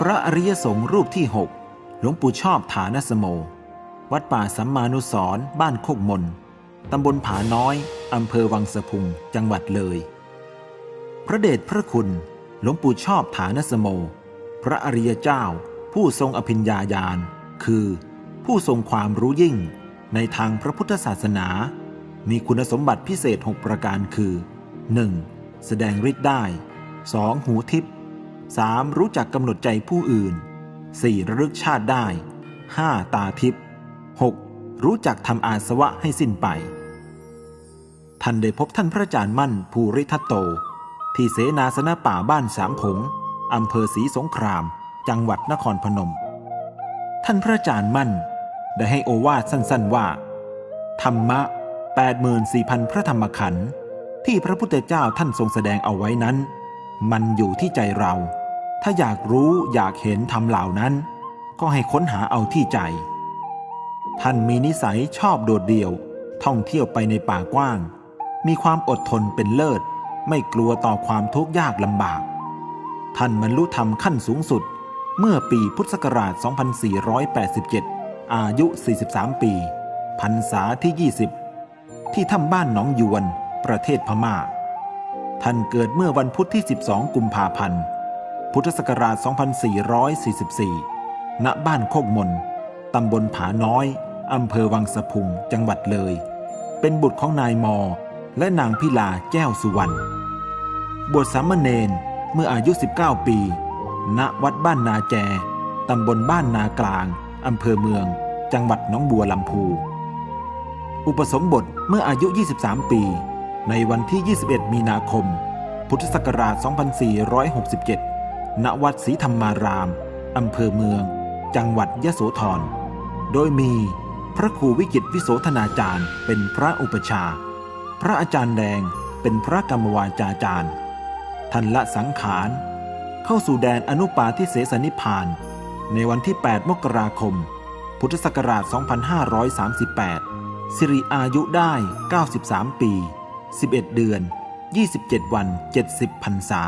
พระอริยสงฆ์รูปที่ 6 หลวงปู่ชอบฐานสโม วัดป่าสัมมานุสรบ้านโคกมน ตำบลผาน้อย อำเภอวังสะพุง จังหวัดเลย พระเดชพระคุณ หลวงปู่ชอบฐานสโม พระอริยเจ้า ผู้ทรงอภิญญาญาณ คือ ผู้ทรงความรู้ยิ่ง ในทางพระพุทธศาสนา มีคุณสมบัติพิเศษ 6 ประการคือ 1. แสดงฤทธิ์ได้ 2. หูทิพย์ 3. รู้จักกำหนดใจผู้อื่น 4. ระลึกชาติได้ 5. ตาทิพย์ 6. รู้จักทำอาสวะให้สิ้นไป ท่านได้พบท่านพระอาจารย์มั่นภูริทัตโต ที่เสนาสนะป่าบ้านสามผงอำเภอศรีสงคราม จังหวัดนครพนม ท่านพระอาจารย์มั่น ได้ให้โอวาทสั้นๆว่า ธรรมะ 84,000 พระธรรมขันธ์ที่พระพุทธเจ้าท่านทรงแสดงเอาไว้นั้น มันอยู่ที่ใจเรา ถ้าอยากรู้อยากเห็นธรรมเหล่านั้น ก็ให้ค้นหาเอาที่ใจ ท่านมีนิสัยชอบโดดเดี่ยว ท่องเที่ยวไปในป่ากว้าง มีความอดทนเป็นเลิศ ไม่กลัวต่อความทุกข์ยากลำบาก ท่านบรรลุธรรมขั้นสูงสุด เมื่อปีพุทธศักราช 2487 อายุ 43 ปีพรรษาที่ 20 ที่ถ้ำบ้านหนองยวน ประเทศพม่า ท่านเกิดเมื่อวันพุธที่ 12 กุมภาพันธ์ พุทธศักราช 2444 ณ บ้านโคกมน ตำบลผาน้อย อำเภอวังสะพุง จังหวัดเลย เป็นบุตรของนายมอ และนางพิลาแก้วสุวรรณ บวชสามเณรเมื่ออายุ 19 ปี ณ วัดบ้านนาแจ ตำบลบ้านนากลาง อำเภอเมือง จังหวัดน้องบัวลำพู อุปสมบทเมื่ออายุ 23 ปี ในวันที่ 21 มีนาคม พุทธศักราช 2467 ณวัดศรีธรรมาราม อำเภอเมือง จังหวัดยะโสธร โดยมีพระครูวิจิตวิโสธนาจารย์เป็นพระอุปชา พระอาจารย์แดงเป็นพระกรรมวาจาจารย์ ท่านละสังขาร เข้าสู่แดนอนุปาทิเสสนิพาน ในวันที่ 8 มกราคม พุทธศักราช 2538 สิริอายุได้ 93 ปี 11 เดือน 27 วัน 70พรรษา